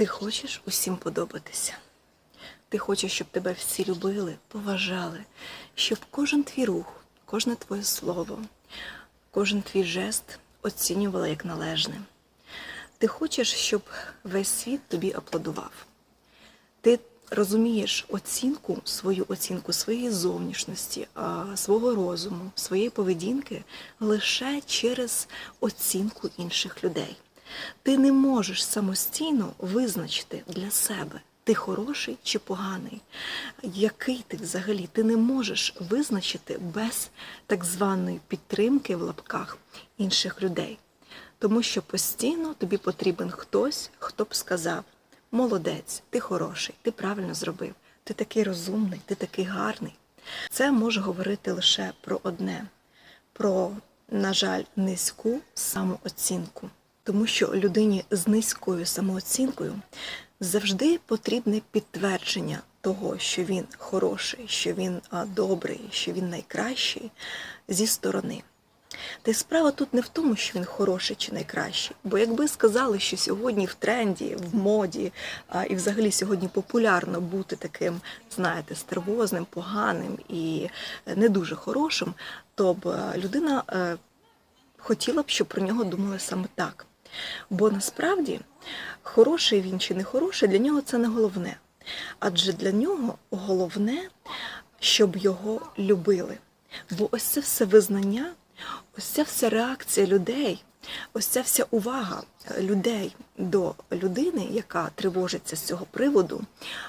Ти хочеш усім подобатися. Ти хочеш, щоб тебе всі любили, поважали, щоб кожен твій рух, кожне твоє слово, кожен твій жест оцінювали як належне. Ти хочеш, щоб весь світ тобі аплодував. Ти розумієш оцінку, свою оцінку своєї зовнішності, свого розуму, своєї поведінки лише через оцінку інших людей. Ти не можеш самостійно визначити для себе, ти хороший чи поганий, який ти взагалі ти не можеш визначити без так званої підтримки в лапках інших людей. Тому що постійно тобі потрібен хтось, хто б сказав: молодець, ти хороший, ти правильно зробив, ти такий розумний, ти такий гарний. Це може говорити лише про одне: про, на жаль, низьку самооцінку. Тому що людині з низькою самооцінкою завжди потрібне підтвердження того, що він хороший, що він добрий, що він найкращий зі сторони. Та й справа тут не в тому, що він хороший чи найкращий. Бо якби сказали, що сьогодні в тренді, в моді, а, і взагалі сьогодні популярно бути таким, знаєте, стервозним, поганим і е, не дуже хорошим, то б е, людина е, хотіла б, щоб про нього думали саме так. Бо насправді хороший він чи не хороший, для нього це не головне. Адже для нього головне, щоб його любили. Бо ось це все визнання, ось ця вся реакція людей, ось ця вся увага е, людей до людини, яка тривожиться з цього приводу,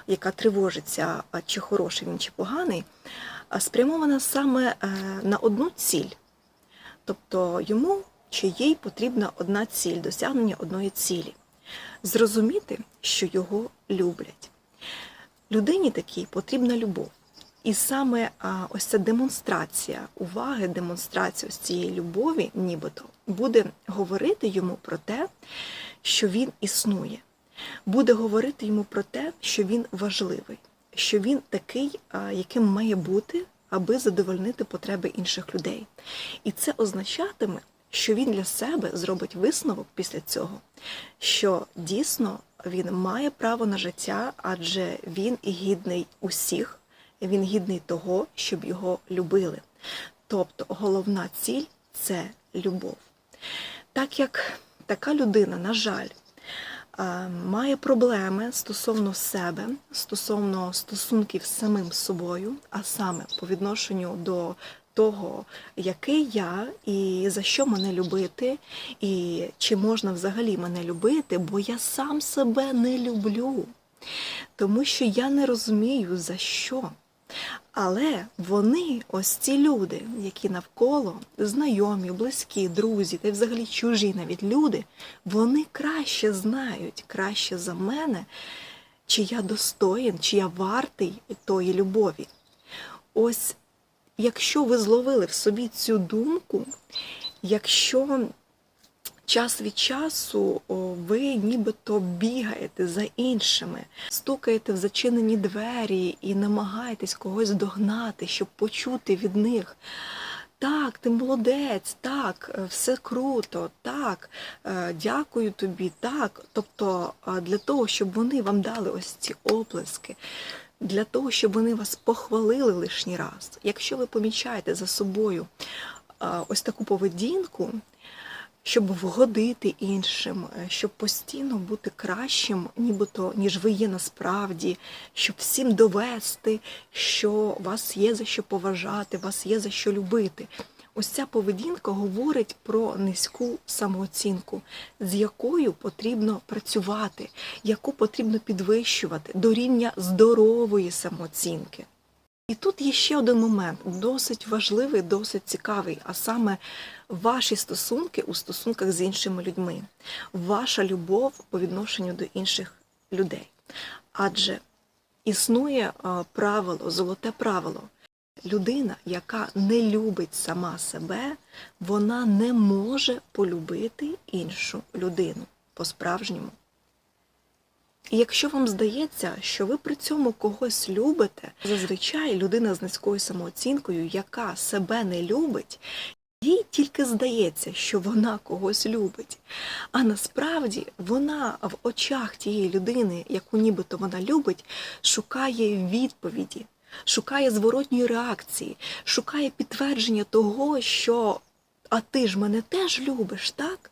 яка тривожиться, чи хороший він, чи поганий, спрямована саме е, на одну ціль. Тобто йому чи їй потрібна одна ціль, досягнення одної цілі. Зрозуміти, що його люблять. Людині такій потрібна любов. І саме ось ця демонстрація уваги, демонстрація ось цієї любові, нібито, буде говорити йому про те, що він існує, буде говорити йому про те, що він важливий, що він такий, яким має бути, аби задовольнити потреби інших людей. І це означатиме, що він для себе зробить висновок після цього, що дійсно він має право на життя, адже він гідний усіх, він гідний того, щоб його любили. Тобто головна ціль це любов. Так як така людина, на жаль, має проблеми стосовно себе, стосовно стосунків з самим собою, а саме по відношенню до того, який я і за що мене любити, і чи можна взагалі мене любити, бо я сам себе не люблю, тому що я не розумію за що. Але вони, ось ці люди, які навколо, знайомі, близькі, друзі, та й взагалі чужі навіть люди, вони краще знають, краще за мене, чи я достоїн, чи я вартий тої любові. Ось якщо ви зловили в собі цю думку, якщо час від часу ви нібито бігаєте за іншими, стукаєте в зачинені двері і намагаєтесь когось догнати, щоб почути від них. Так, ти молодець, так, е, все круто, так, е, дякую тобі, так. Тобто для того, щоб вони вам дали ось ці оплески, для того, щоб вони вас похвалили лишній раз. Якщо ви помічаєте за собою ось таку поведінку, щоб вгодити іншим, е, щоб постійно бути кращим, нібито ніж ви є насправді, щоб всім довести, що вас є за що поважати, вас є за що любити. Ось ця поведінка говорить про низьку самооцінку, з якою потрібно працювати, яку потрібно підвищувати до рівня здорової самооцінки. І тут є ще один момент, досить важливий, досить цікавий, а саме ваші стосунки у стосунках з іншими людьми, ваша любов по відношенню до інших людей. Адже існує правило, золоте правило. Людина, яка не любить сама себе, вона не може полюбити іншу людину по-справжньому. І якщо вам здається, що ви при цьому когось любите, зазвичай людина з низькою самооцінкою, яка себе не любить, Їй тільки здається, що вона когось любить. А насправді вона в очах тієї людини, яку нібито вона любить, шукає відповіді, шукає зворотньої реакції, шукає підтвердження того, що а ти ж мене теж любиш, так?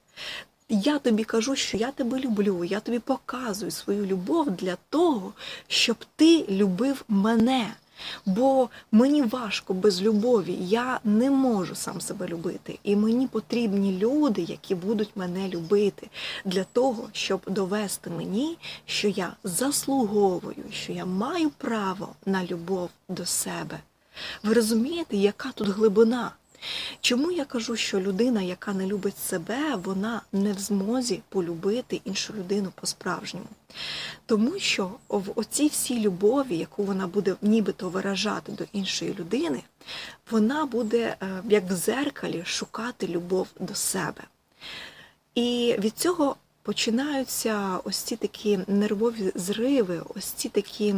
Я тобі кажу, що я тебе люблю, я тобі показую свою любов для того, щоб ти любив мене. Бо мені важко без любові, я не можу сам себе любити. І мені потрібні люди, які будуть мене любити, для того, щоб довести мені, що я заслуговую, що я маю право на любов до себе. Ви розумієте, яка тут глибина? Чому я кажу, що людина, яка не любить себе, вона не в змозі полюбити іншу людину по-справжньому? Тому що в оцій всій любові, яку вона буде нібито виражати до іншої людини, вона буде е, як в зеркалі шукати любов до себе. І від цього починаються ось ці такі нервові зриви, ось ці такі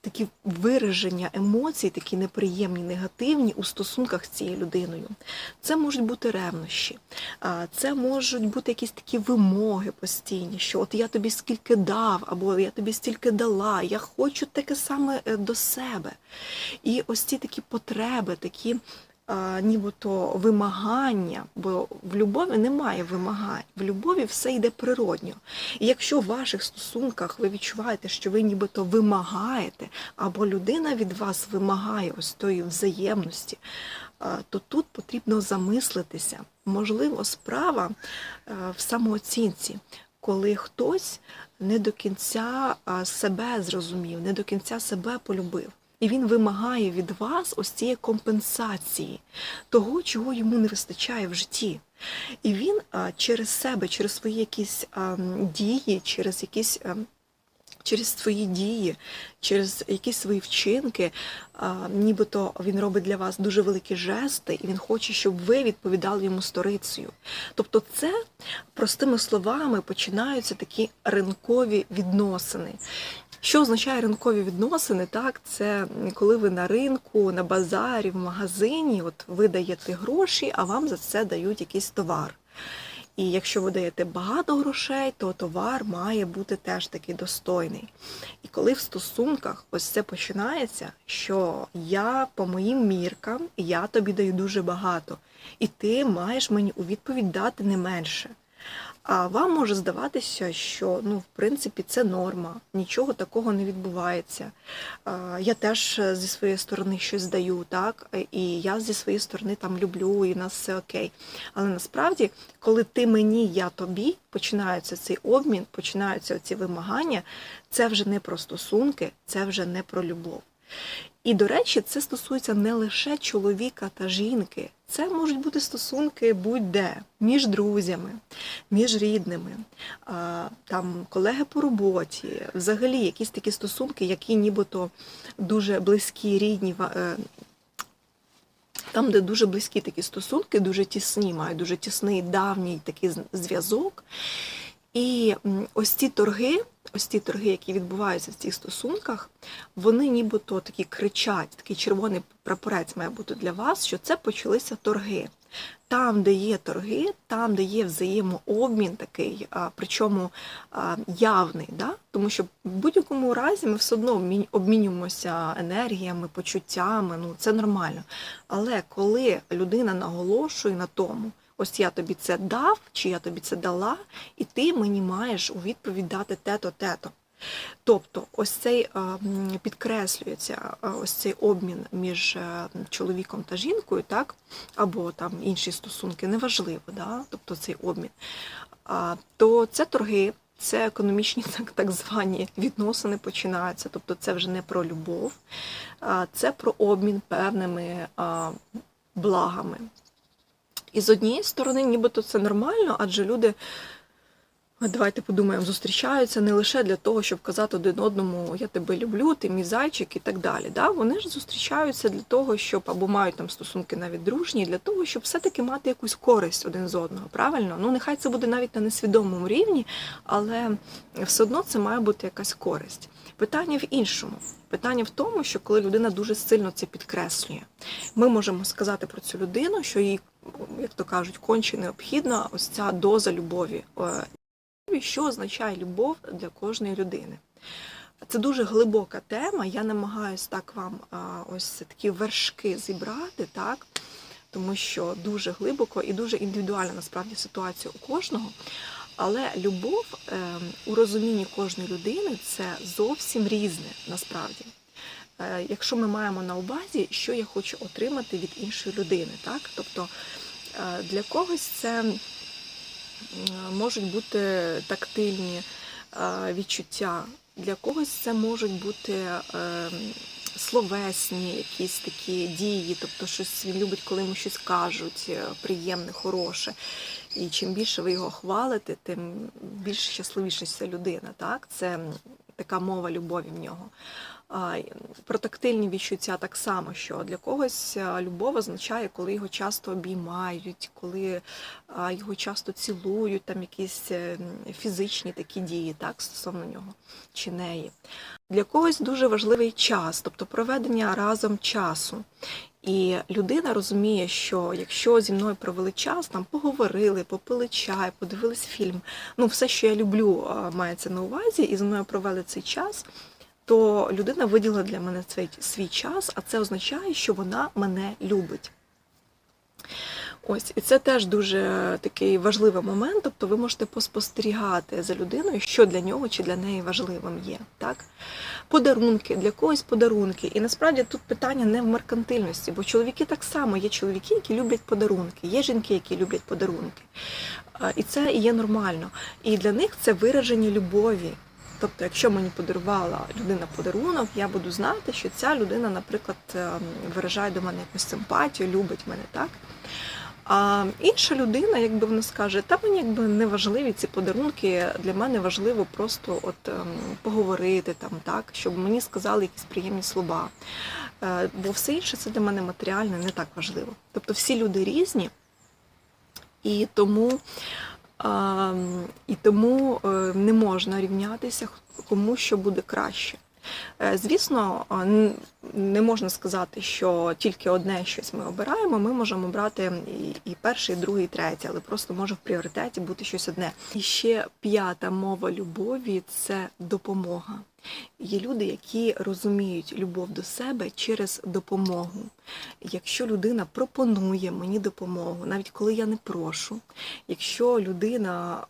такі вираження емоцій, такі неприємні, негативні у стосунках з цією людиною. Це можуть бути ревнощі, це можуть бути якісь такі вимоги постійні, що от я тобі скільки дав, або я тобі стільки дала, я хочу таке саме е, до себе. І ось ці такі потреби, такі нібито вимагання, бо в любові немає вимагань. В любові все йде природньо. І якщо в ваших стосунках ви відчуваєте, що ви нібито вимагаєте, або людина від вас вимагає ось тої взаємності, то тут потрібно замислитися. Можливо, справа в самооцінці, коли хтось не до кінця себе зрозумів, не до кінця себе полюбив. І він вимагає від вас ось цієї компенсації, того, чого йому не вистачає в житті. І він через себе, через свої якісь дії, через якісь. Через свої дії, через якісь свої вчинки, нібито він робить для вас дуже великі жести, і він хоче, щоб ви відповідали йому сторицею. Тобто, це простими словами починаються такі ринкові відносини. Що означає ринкові відносини? Так, це коли ви на ринку, на базарі, в магазині, от ви даєте гроші, а вам за це дають якийсь товар. І якщо ви даєте багато грошей, то товар має бути теж такий достойний. І коли в стосунках ось це починається, що я по моїм міркам, я тобі даю дуже багато, і ти маєш мені у відповідь дати не менше. А вам може здаватися, що ну, в принципі це норма, нічого такого не відбувається. Я теж зі своєї сторони щось даю, так, і я зі своєї сторони там люблю, і в нас все окей. Але насправді, коли ти мені, я тобі, починається цей обмін, починаються ці вимагання, це вже не про стосунки, це вже не про любов. І, до речі, це стосується не лише чоловіка та жінки. Це можуть бути стосунки будь-де, між друзями, між рідними, там колеги по роботі, взагалі якісь такі стосунки, які нібито дуже близькі, рідні. Е, там, де дуже близькі такі стосунки, дуже тісні, мають дуже тісний давній такий зв'язок. І ось ці торги, ось ці торги, які відбуваються в цих стосунках, вони нібито такі кричать, такий червоний прапорець має бути для вас, що це почалися торги. Там, де є торги, там, де є взаємообмін такий, причому явний, да? тому що в будь-якому разі ми все одно обмінюємося енергіями, почуттями, ну це нормально. Але коли людина наголошує на тому, ось я тобі це дав, чи я тобі це дала, і ти мені маєш у відповідь дати те-то, те-то. Тобто, ось цей підкреслюється ось цей обмін між е, чоловіком та жінкою, так, або там інші стосунки, неважливо, да? тобто цей обмін, то це торги. Це економічні так так звані відносини починаються, тобто це вже не про любов, це про обмін певними благами. І з однієї сторони, нібито це нормально, адже люди Давайте подумаємо, зустрічаються не лише для того, щоб казати один одному Я тебе люблю, ти мій зайчик і так далі. Да? Вони ж зустрічаються для того, щоб або мають там стосунки навіть дружні, для того, щоб все-таки мати якусь користь один з одного. Правильно? Ну нехай це буде навіть на несвідомому рівні, але все одно це має бути якась користь. Питання в іншому. Питання в тому, що коли людина дуже сильно це підкреслює, ми можемо сказати про цю людину, що їй, як то кажуть, конче необхідна ось ця доза любові. Е, що означає любов для кожної людини. Це дуже глибока тема. Я намагаюся так вам ось такі вершки зібрати, так? тому що дуже глибоко і дуже індивідуальна насправді ситуація у кожного. Але любов е, у розумінні кожної людини це зовсім різне насправді. Е, якщо ми маємо на увазі, що я хочу отримати від іншої людини, так? Тобто е, для когось це можуть бути тактильні е, відчуття. Для когось це можуть бути е, словесні якісь такі дії, тобто щось він любить, коли йому щось кажуть, приємне, хороше. І чим більше ви його хвалите, тим більш щасливіша ця людина. Так? Це така мова любові в нього. Про тактильні відчуття так само, що для когось любов означає, коли його часто обіймають, коли його часто цілують, там якісь е, фізичні такі дії, так, стосовно нього чи неї. Для когось дуже важливий час, тобто проведення разом часу. І людина розуміє, що якщо зі мною провели час, там поговорили, попили чай, подивились фільм, ну все, що я люблю, мається на увазі, і зі мною провели цей час то людина виділила для мене цей свій час, а це означає, що вона мене любить. Ось, і це теж дуже такий важливий момент. Тобто ви можете поспостерігати за людиною, що для нього чи для неї важливим є. Так? Подарунки, для когось подарунки. І насправді тут питання не в меркантильності, бо чоловіки так само є чоловіки, які люблять подарунки, є жінки, які люблять подарунки. І це є нормально. І для них це вираження любові. Тобто, якщо мені подарувала людина подарунок, я буду знати, що ця людина, наприклад, ем, виражає до мене якусь симпатію, любить мене, так? А інша людина, якби вона скаже, та мені якби не важливі ці подарунки, для мене важливо просто от ем, поговорити там, так, щоб мені сказали якісь приємні слова. Е, бо все інше це для мене матеріально не так важливо. Тобто всі люди різні, і тому і тому е, не можна рівнятися кому що буде краще. Е, звісно, не можна сказати, що тільки одне щось ми обираємо. Ми можемо брати і перше, і друге, і третє, але просто може в пріоритеті бути щось одне. І ще п'ята мова любові це допомога. Є люди, які розуміють любов до себе через допомогу. Якщо людина пропонує мені допомогу, навіть коли я не прошу, якщо людина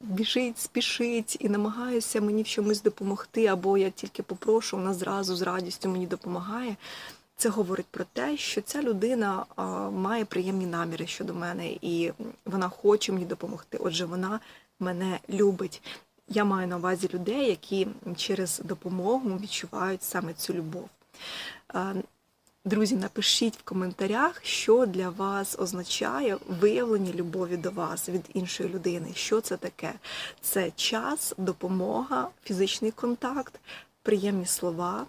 біжить, спішить і намагається мені в чомусь допомогти, або я тільки попрошу, вона зразу з радістю мені допомагає. Це говорить про те, що ця людина має приємні наміри щодо мене, і вона хоче мені допомогти. Отже, вона мене любить. Я маю на увазі людей, які через допомогу відчувають саме цю любов. Друзі, напишіть в коментарях, що для вас означає виявлення любові до вас від іншої людини. Що це таке? Це час, допомога, фізичний контакт, приємні слова,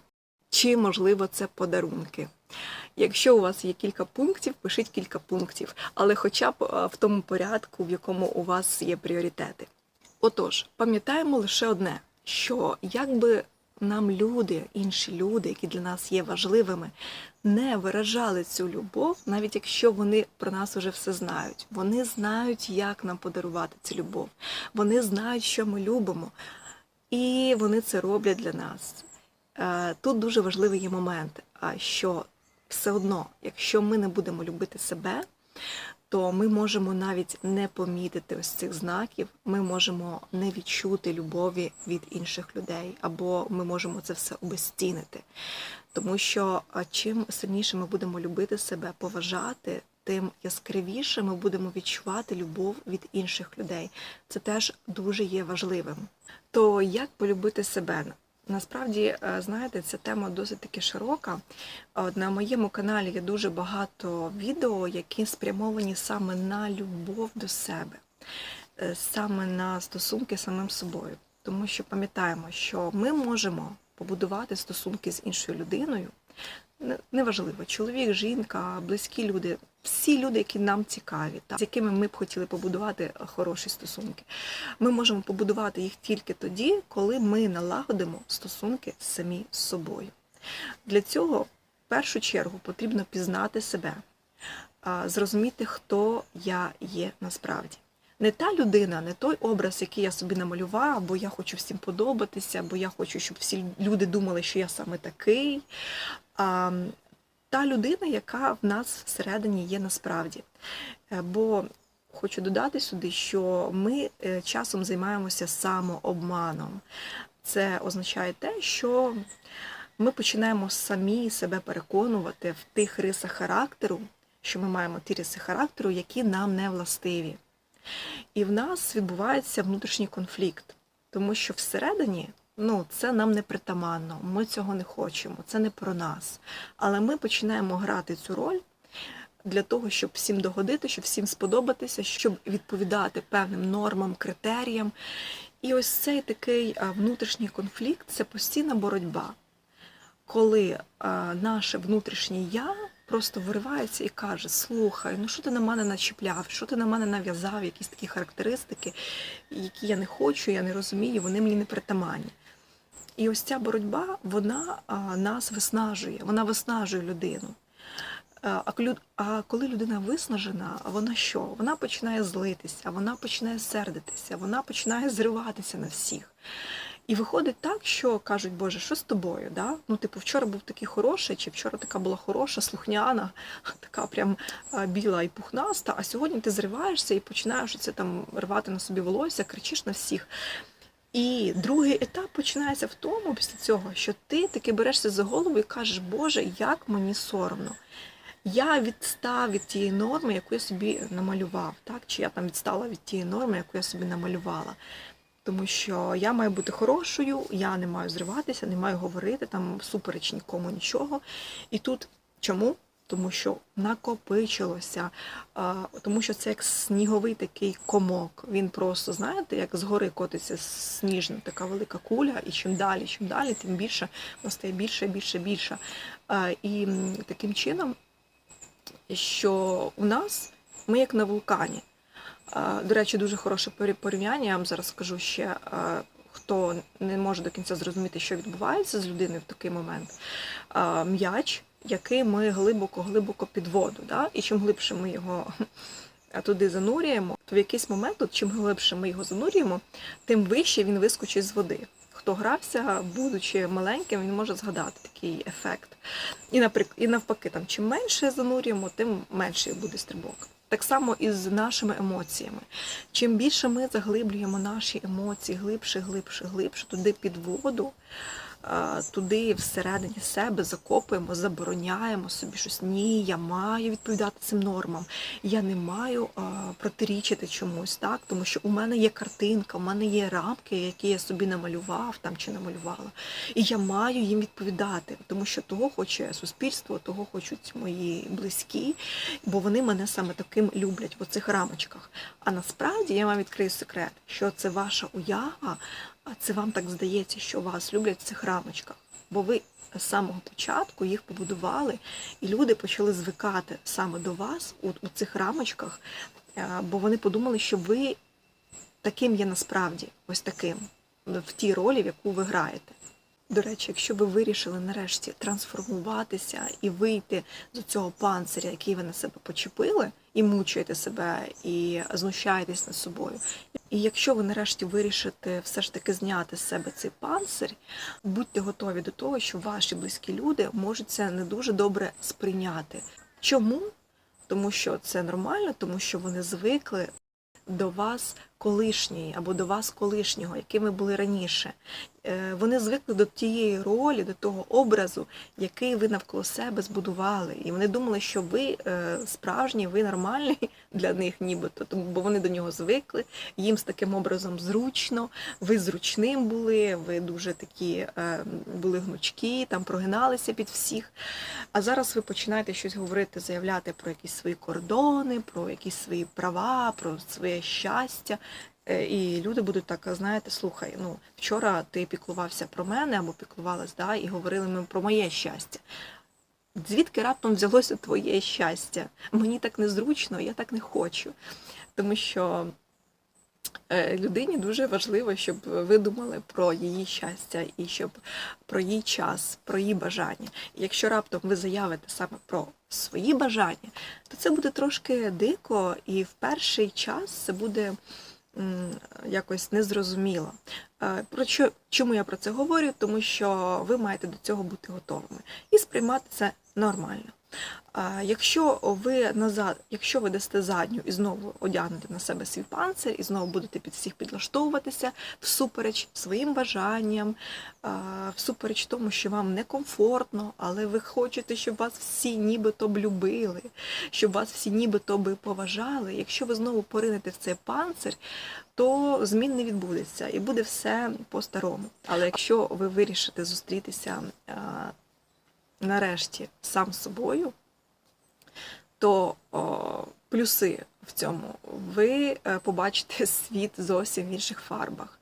чи, можливо, це подарунки. Якщо у вас є кілька пунктів, пишіть кілька пунктів, але хоча б в тому порядку, в якому у вас є пріоритети. Отож, пам'ятаємо лише одне: що якби нам люди, інші люди, які для нас є важливими, не виражали цю любов, навіть якщо вони про нас уже все знають. Вони знають, як нам подарувати цю любов. Вони знають, що ми любимо, і вони це роблять для нас. Е, тут дуже важливий є момент, що все одно, якщо ми не будемо любити себе, то ми можемо навіть не помітити ось цих знаків, ми можемо не відчути любові від інших людей, або ми можемо це все обезцінити. Тому що чим сильніше ми будемо любити себе, поважати, тим яскравіше ми будемо відчувати любов від інших людей. Це теж дуже є важливим. То як полюбити себе? Насправді, е, знаєте, ця тема досить таки широка. На моєму каналі є дуже багато відео, які спрямовані саме на любов до себе. е, саме на стосунки з самим собою. Тому що пам'ятаємо, що ми можемо побудувати стосунки з іншою людиною. Не- Неважливо, чоловік, жінка, близькі люди, всі люди, які нам цікаві, та, з якими ми б хотіли побудувати хороші стосунки. Ми можемо побудувати їх тільки тоді, коли ми налагодимо стосунки самі з собою. Для цього в першу чергу потрібно пізнати себе, зрозуміти, хто я є насправді. Не та людина, не той образ, який я собі намалював, бо я хочу всім подобатися, бо я хочу, щоб всі люди думали, що я саме такий. Та людина, яка в нас всередині є насправді. Е, Бо хочу додати сюди, що ми е, часом займаємося самообманом. Це означає те, що ми починаємо самі себе переконувати в тих рисах характеру, що ми маємо ті риси характеру, які нам не властиві. І в нас відбувається внутрішній конфлікт, тому що всередині ну, це нам не притаманно, ми цього не хочемо, це не про нас. Але ми починаємо грати цю роль для того, щоб всім догодити, щоб всім сподобатися, щоб відповідати певним нормам, критеріям. І ось цей такий внутрішній конфлікт це постійна боротьба, коли наше внутрішнє я просто виривається і каже: Слухай, ну що ти на мене начіпляв, що ти на мене нав'язав, якісь такі характеристики, які я не хочу, я не розумію, вони мені не притаманні. І ось ця боротьба, вона нас виснажує, вона виснажує людину. А, коли- людина виснажена, вона що? Вона починає злитися, вона починає сердитися, вона починає зриватися на всіх. І виходить так, що кажуть, Боже, що з тобою? Да? Ну, типу, вчора був такий хороший, чи вчора така була хороша, слухняна, така прям біла і пухнаста, а сьогодні ти зриваєшся і починаєш це там рвати на собі волосся, кричиш на всіх. І другий етап починається в тому, після цього, що ти таки берешся за голову і кажеш, Боже, як мені соромно. Я відстав від тієї норми, яку я собі намалював, так? чи я там відстала від тієї норми, яку я собі намалювала. Тому що я маю бути хорошою, я не маю зриватися, не маю говорити там супереч нікому нічого. І тут чому? Тому що накопичилося, тому що це як сніговий такий комок. Він просто, знаєте, як згори котиться сніжна така велика куля, і чим далі, чим далі, тим більше стає більше, більше, більше. І таким чином, що у нас ми як на вулкані. До речі, дуже хороше порі- порівняння. Я вам зараз скажу ще, хто не може до кінця зрозуміти, що відбувається з людиною в такий момент. М'яч, який ми глибоко-глибоко під воду. Да? І чим глибше ми його туди занурюємо, то в якийсь момент, от чим глибше ми його занурюємо, тим вище він вискочить з води. Хто грався, будучи маленьким, він може згадати такий ефект. І, наприклад, і навпаки, там, чим менше занурюємо, тим менший буде стрибок. Так само і з нашими емоціями. Чим більше ми заглиблюємо наші емоції глибше, глибше, глибше, туди під воду, туди всередині себе закопуємо, забороняємо собі щось. Ні, я маю відповідати цим нормам. Я не маю протирічити чомусь, так? тому що у мене є картинка, у мене є рамки, які я собі намалював там чи намалювала. І я маю їм відповідати, тому що того хоче суспільство, того хочуть мої близькі, бо вони мене саме таким люблять в оцих рамочках. А насправді я вам відкрию секрет, що це ваша уява, а це вам так здається, що вас люблять в цих рамочках. Бо ви з самого початку їх побудували, і люди почали звикати саме до вас у, у цих рамочках, е, бо вони подумали, що ви таким є насправді, ось таким, в тій ролі, в яку ви граєте. До речі, якщо ви вирішили нарешті трансформуватися і вийти з цього панциря, який ви на себе почепили, і мучуєте себе, і знущаєтесь над собою. І якщо ви нарешті вирішите все ж таки зняти з себе цей панцир, будьте готові до того, що ваші близькі люди можуть це не дуже добре сприйняти. Чому? Тому що це нормально, тому що вони звикли до вас колишньої або до вас колишнього, яким ви були раніше. Е, Вони звикли до тієї ролі, до того образу, який ви навколо себе збудували. І вони думали, що ви е, справжній, ви нормальний для них, нібито, бо вони до нього звикли. Їм з таким образом зручно, ви зручним були, ви дуже такі е, були гнучкі, там прогиналися під всіх. А зараз ви починаєте щось говорити, заявляти про якісь свої кордони, про якісь свої права, про своє щастя. Е, І люди будуть так, знаєте, слухай, ну вчора ти піклувався про мене або піклувалась, да, і говорили ми про моє щастя. Звідки раптом взялося твоє щастя? Мені так незручно, я так не хочу. Тому що е, людині дуже важливо, щоб ви думали про її щастя і щоб про її час, про її бажання. Якщо раптом ви заявите саме про свої бажання, то це буде трошки дико, і в перший час це буде якось незрозуміло. Е, Про що, чому я про це говорю? Тому що ви маєте до цього бути готовими і сприймати це нормально. Якщо ви назад, якщо ви дасте задню і знову одягнете на себе свій панцир, і знову будете під всіх підлаштовуватися всупереч своїм бажанням, всупереч тому, що вам некомфортно, але ви хочете, щоб вас всі нібито б любили, щоб вас всі нібито би поважали. Якщо ви знову поринете в цей панцир, то змін не відбудеться і буде все по-старому. Але якщо ви вирішите зустрітися нарешті сам собою, то о, плюси в цьому ви е, побачите світ зовсім в інших фарбах.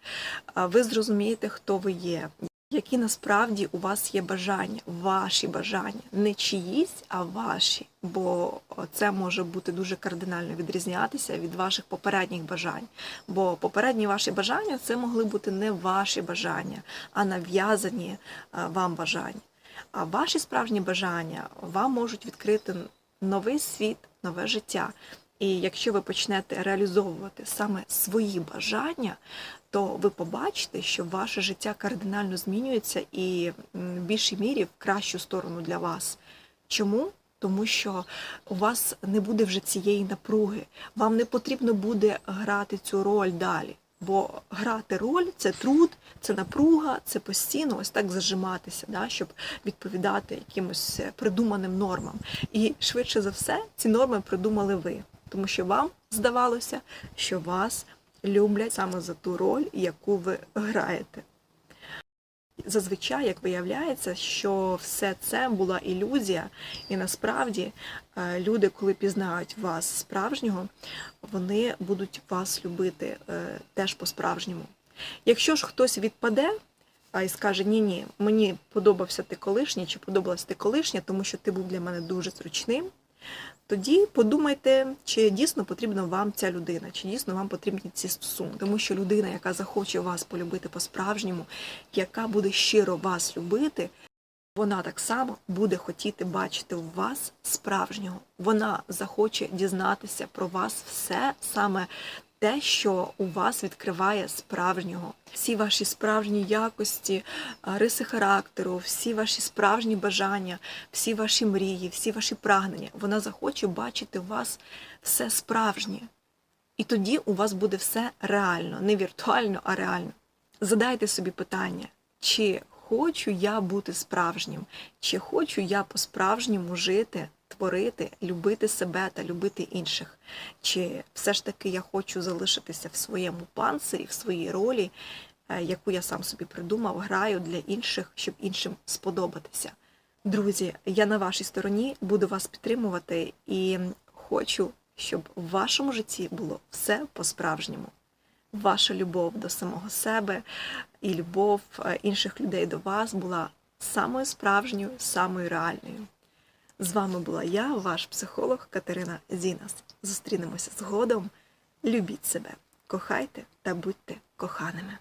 Ви зрозумієте, хто ви є, які насправді у вас є бажання, ваші бажання, не чиїсь, а ваші. Бо це може бути дуже кардинально відрізнятися від ваших попередніх бажань. Бо попередні ваші бажання це могли бути не ваші бажання, а нав'язані е, вам бажання. А ваші справжні бажання вам можуть відкрити новий світ, нове життя. І якщо ви почнете реалізовувати саме свої бажання, то ви побачите, що ваше життя кардинально змінюється і в більшій мірі в кращу сторону для вас. Чому? Тому що у вас не буде вже цієї напруги. Вам не потрібно буде грати цю роль далі. Бо грати роль це труд, це напруга, це постійно ось так зажиматися, да, щоб відповідати якимось е, придуманим нормам. І швидше за все ці норми придумали ви, тому що вам здавалося, що вас люблять саме за ту роль, яку ви граєте. Зазвичай, як виявляється, що все це була ілюзія, і насправді е, люди, коли пізнають вас справжнього, вони будуть вас любити е, теж по-справжньому. Якщо ж хтось відпаде і скаже, ні, ні, мені подобався ти колишній, чи подобалась ти колишня, тому що ти був для мене дуже зручним, тоді подумайте, чи дійсно потрібна вам ця людина, чи дійсно вам потрібні ці стосунки. Тому що людина, яка захоче вас полюбити по-справжньому, яка буде щиро вас любити, вона так само буде хотіти бачити у вас справжнього. Вона захоче дізнатися про вас все саме те, що у вас відкриває справжнього. Всі ваші справжні якості, риси характеру, всі ваші справжні бажання, всі ваші мрії, всі ваші прагнення. Вона захоче бачити у вас все справжнє. І тоді у вас буде все реально, не віртуально, а реально. Задайте собі питання, чи хочу я бути справжнім, чи хочу я по-справжньому жити, творити, любити себе та любити інших. Чи все ж таки я хочу залишитися в своєму панцирі, в своїй ролі, е, яку я сам собі придумав, граю для інших, щоб іншим сподобатися. Друзі, я на вашій стороні буду вас підтримувати і хочу, щоб в вашому житті було все по-справжньому. Ваша любов до самого себе і любов е, інших людей до вас була самою справжньою, самою реальною. З вами була я, ваш психолог Катерина Зінас. Зустрінемося згодом. Любіть себе, кохайте та будьте коханими.